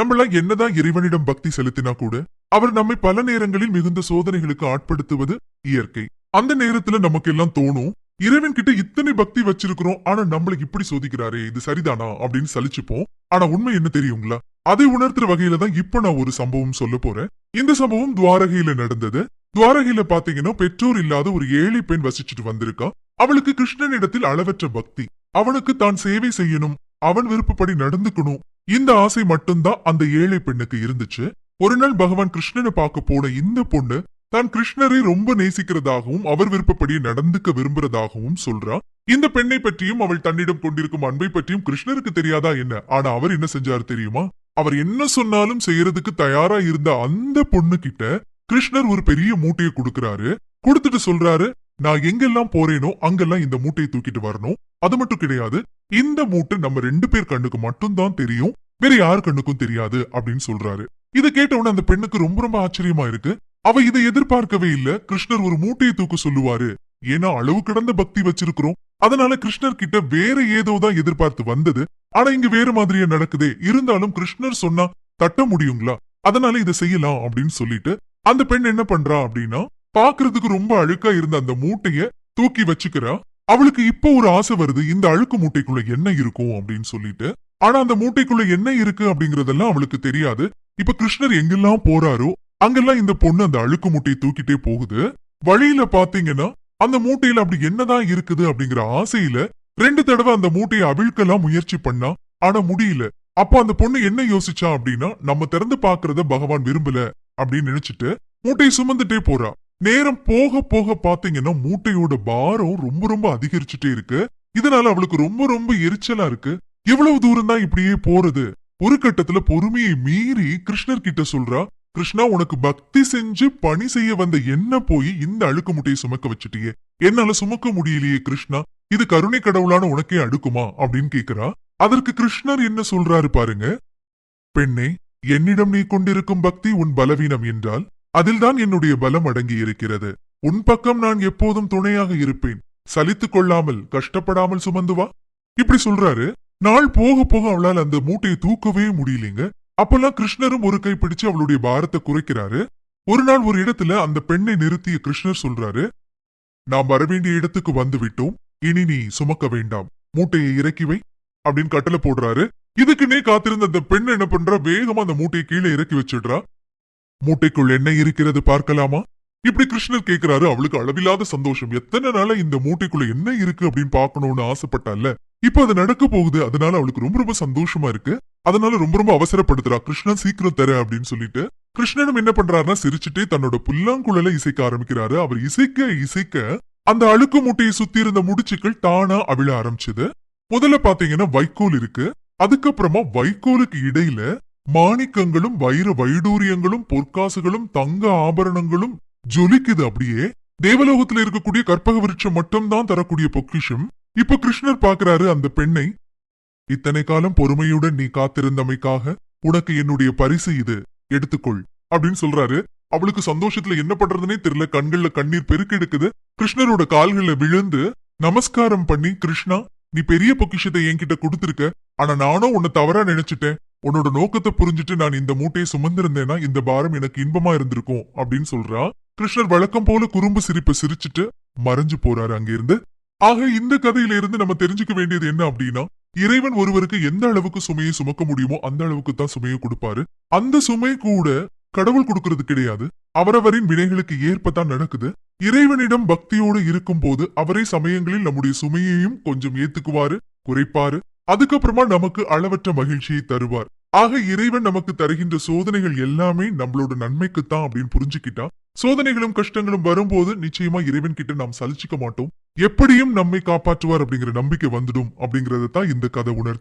நம்மளாம் என்னதான் இறைவனிடம் பக்தி செலுத்தினா கூட அவர் நம்மை பல நேரங்களில் மிகுந்த சோதனைகளுக்கு ஆட்படுத்துவது இயற்கை. அந்த நேரத்துல நமக்கு எல்லாம் தோணும் இறைவன் கிட்ட இத்தனை பக்தி வச்சிருக்கிறோம் ஆனா நம்மள இப்படி சோதிக்கிறாரே இது சரிதானா அப்படின்னு சலிச்சுப்போம். ஆனா உண்மை என்ன தெரியுங்களா? அதை உணர்த்துற வகையில தான் இப்ப நான் ஒரு சம்பவம் சொல்ல போறேன். இந்த சம்பவம் துவாரகையில நடந்தது. துவாரகையில பாத்தீங்கன்னா பெற்றோர் இல்லாத ஒரு ஏழை பெண் வசிச்சுட்டு வந்திருக்கா. அவளுக்கு கிருஷ்ணனிடத்தில் அளவற்ற பக்தி. அவனுக்கு தான் சேவை செய்யணும். அவன் விருப்பப்படி நடந்துக்கணும். இந்த ஆசை மட்டும்தான் அந்த ஏழை பெண்ணுக்கு இருந்துச்சு. ஒரு நாள் பகவான் கிருஷ்ணனை பார்க்க போன இந்த பொண்ணு தான் கிருஷ்ணரை ரொம்ப நேசிக்கிறதாகவும் அவர் விருப்பப்படி நடந்துக்க விரும்புறதாகவும் சொல்றா. இந்த பெண்ணை பற்றியும் அவள் தன்னிடம் கொண்டிருக்கும் அன்பை பற்றியும் கிருஷ்ணருக்கு தெரியாதா என்ன? ஆனா அவர் என்ன செஞ்சாரு தெரியுமா? அவர் என்ன சொன்னாலும் செய்யறதுக்கு தயாரா இருந்த அந்த பொண்ணு கிட்ட கிருஷ்ணர் ஒரு பெரிய மூட்டையை கொடுக்கறாரு. கொடுத்துட்டு சொல்றாரு நான் எங்கெல்லாம் போறேனோ அங்கெல்லாம் இந்த மூட்டையை தூக்கிட்டு வரணும். அது மட்டும் கிடையாது இந்த மூட்டை நம்ம ரெண்டு பேர் கண்ணுக்கு மட்டும்தான் தெரியும். வேற யார் கண்ணுக்கும் தெரியாது அப்படின்னு சொல்றாரு. இதை கேட்ட உடனே அந்த பெண்ணுக்கு ரொம்ப ரொம்ப ஆச்சரியமா இருக்கு. அவ இதை எதிர்பார்க்கவே இல்ல. கிருஷ்ணர் ஒரு மூட்டையை தூக்க சொல்லுவாரு. ஏன்னா அளவு கடந்த பக்தி வச்சிருக்கிறோம். அதனால கிருஷ்ணர் கிட்ட வேற ஏதோ தான் எதிர்பார்த்து வந்தது. ஆனா இங்க வேற மாதிரியே நடக்குதே. இருந்தாலும் கிருஷ்ணர் சொன்னா தட்ட முடியுங்களா? அதனால இதை செய்யலாம் அப்படின்னு சொல்லிட்டு அந்த பெண் என்ன பண்றா அப்படின்னா பாக்குறதுக்கு ரொம்ப அழுக்கா இருந்த அந்த மூட்டைய தூக்கி வச்சுக்கிறா. அவளுக்கு இப்ப ஒரு ஆசை வருது இந்த அழுக்கு மூட்டைக்குள்ள என்ன இருக்கும் அப்படின்னு சொல்லிட்டு ஆனா அந்த மூட்டைக்குள்ள என்ன இருக்கு அப்படிங்கறதெல்லாம் அவளுக்கு தெரியாது. இப்ப கிருஷ்ணர் எங்கெல்லாம் போறாரோ அங்கெல்லாம் இந்த பொண்ணு அந்த அழுக்கு மூட்டையை தூக்கிட்டே போகுது. வழியில பாத்தீங்கன்னா அந்த மூட்டையில அப்படி என்னதான் இருக்குது அப்படிங்கிற ஆசையில ரெண்டு தடவை அந்த மூட்டையை அவிழ்க்கலாம் முயற்சி பண்ணா ஆனா முடியல. அப்ப அந்த பொண்ணு என்ன யோசிச்சா அப்படின்னா நம்ம திறந்து பாக்குறத பகவான் விரும்பல அப்படின்னு நினைச்சிட்டு மூட்டையை சுமந்துட்டே போறா. நேரம் போக போக பாத்தீங்கன்னா மூட்டையோட பாரம் ரொம்ப ரொம்ப அதிகரிச்சுட்டே இருக்கு. இதனால அவளுக்கு ரொம்ப ரொம்ப எரிச்சலா இருக்கு. எவ்வளவு தூரம் தான் இப்படியே போறது. ஒரு கட்டத்துல பொறுமையை மீறி கிருஷ்ணர் கிட்ட சொல்றா கிருஷ்ணா உனக்கு பக்தி செஞ்சு பணி செய்ய வந்த என்ன போய் இந்த அழுக்கு முட்டையை சுமக்க வச்சுட்டியே. என்னால சுமக்க முடியலையே கிருஷ்ணா. இது கருணை கடவுளான உனக்கே அடுக்குமா? அப்படின்னு கேக்குறா. அதற்கு கிருஷ்ணர் என்ன சொல்றாரு பாருங்க. பெண்ணே என்னிடம் நீ கொண்டிருக்கும் பக்தி உன் பலவீனம் என்றால் அதில்தான் என்னுடைய பலம் அடங்கி இருக்கிறது. உன் பக்கம் நான் எப்போதும் துணையாக இருப்பேன். சலித்துக் கொள்ளாமல் கஷ்டப்படாமல் சுமந்து வா. இப்படி சொல்றாரு. நாள் போக போக அவளால் அந்த மூட்டையை தூக்கவே முடியலைங்க. அப்பெல்லாம் கிருஷ்ணரும் ஒரு கை பிடிச்சு அவளுடைய பாரத்தை குறைக்கிறாரு. ஒரு நாள் ஒரு இடத்துல அந்த பெண்ணை நிறுத்திய கிருஷ்ணர் சொல்றாரு நாம் வரவேண்டிய இடத்துக்கு வந்து விட்டோம். இனி நீ சுமக்க வேண்டாம். மூட்டையை இறக்கி வை அப்படின்னு கட்டளை போடுறாரு. இதுக்குன்னே காத்திருந்த அந்த பெண் என்ன பண்றா? வேகமா அந்த மூட்டையை கீழே இறக்கி வச்சிடுறா. மூட்டைக்குள் என்ன இருக்கிறது பார்க்கலாமா? இப்படி கிருஷ்ணர் கேக்குறாரு. அவளுக்கு அளவில்லாத சந்தோஷம். எத்தனை நாளா இந்த மூட்டைக்குள்ள என்ன இருக்கு அப்படின்னு பார்க்கணும்னு ஆசைப்பட்டால இப்போ அது நடக்க போகுது. அதனால அவளுக்கு ரொம்ப ரொம்ப சந்தோஷமா இருக்கு. அதனால ரொம்ப ரொம்ப அவசரப்படுத்துறா. கிருஷ்ணன் சீக்கிரம் தர அப்படின்னு சொல்லிட்டு கிருஷ்ணனும் என்ன பண்றாருன்னா சிரிச்சுட்டே தன்னோட புல்லாங்குழல இசைக்க ஆரம்பிக்கிறாரு. அவர் இசைக்க இசைக்க அந்த அழுக்கு மூட்டையை சுத்தி இருந்த முடிச்சுக்கள் தானா அவிழ ஆரம்பிச்சது. முதல்ல பாத்தீங்கன்னா வைக்கோல் இருக்கு. அதுக்கப்புறமா வைக்கோலுக்கு இடையில மாணிக்கங்களும் வைர வைடூரியங்களும் பொற்காசுகளும் தங்க ஆபரணங்களும் ஜொலிக்குது அப்படியே. தேவலோகத்துல இருக்கக்கூடிய கற்பக விருட்சம் மட்டும்தான் தரக்கூடிய பொக்கிஷம். இப்ப கிருஷ்ணர் பாக்குறாரு அந்த பெண்ணை. இத்தனை காலம் பொறுமையுடன் நீ காத்திருந்தமைக்காக உனக்கு என்னுடைய பரிசு இது. எடுத்துக்கொள். அப்படின்னு சொல்றாரு. அவளுக்கு சந்தோஷத்துல என்ன பண்றதுனே தெரியல. கண்கள்ல கண்ணீர் பெருக்கெடுக்குது கிருஷ்ணரோட கால்கள்ல விழுந்து நமஸ்காரம் பண்ணி கிருஷ்ணா நீ பெரிய பொக்கிஷத்தை என்கிட்ட கொடுத்திருக்க. ஆனா நானும் உன்னை தவறா நினைச்சிட்டேன். உன்னோட நோக்கத்தை புரிஞ்சுட்டு நான் இந்த மூட்டையை சுமந்திருந்தேன்னா இந்த பாரம் எனக்கு இன்பமா இருந்திருக்கும். அப்படின்னு சொல்றா. கிருஷ்ணர் வழக்கம் போல குறும்பு சிரிப்பை சிரிச்சுட்டு மறைஞ்சு போறாரு அங்கிருந்து. ஆக இந்த கதையில இருந்து நம்ம தெரிஞ்சுக்க வேண்டியது என்ன அப்படின்னா இறைவன் ஒருவருக்கு எந்த அளவுக்கு சுமையை சுமக்க முடியுமோ அந்த அளவுக்கு தான் சுமையை கொடுப்பாரு. அந்த சுமை கூட கடவுள் கொடுக்கறது கிடையாது. அவரவரின் வினைகளுக்கு ஏற்பதான் நடக்குது. இறைவனிடம் பக்தியோடு இருக்கும் போது அவரே சமயங்களில் நம்முடைய சுமையையும் கொஞ்சம் ஏத்துக்குவாரு குறைப்பாரு. அதுக்கப்புறமா நமக்கு அளவற்ற மகிழ்ச்சியை தருவார். ஆக இறைவன் நமக்கு தருகின்ற சோதனைகள் எல்லாமே நம்மளோட நன்மைக்குத்தான் அப்படின்னு புரிஞ்சுக்கிட்டா சோதனைகளும் கஷ்டங்களும் வரும்போது நிச்சயமா இறைவன் கிட்ட நாம் சலிச்சுக்க மாட்டோம். எப்படியும் நம்மை காப்பாற்றுவார் அப்படிங்கிற நம்பிக்கை வந்துடும் அப்படிங்கறத தான் இந்த கதை உணர்த்து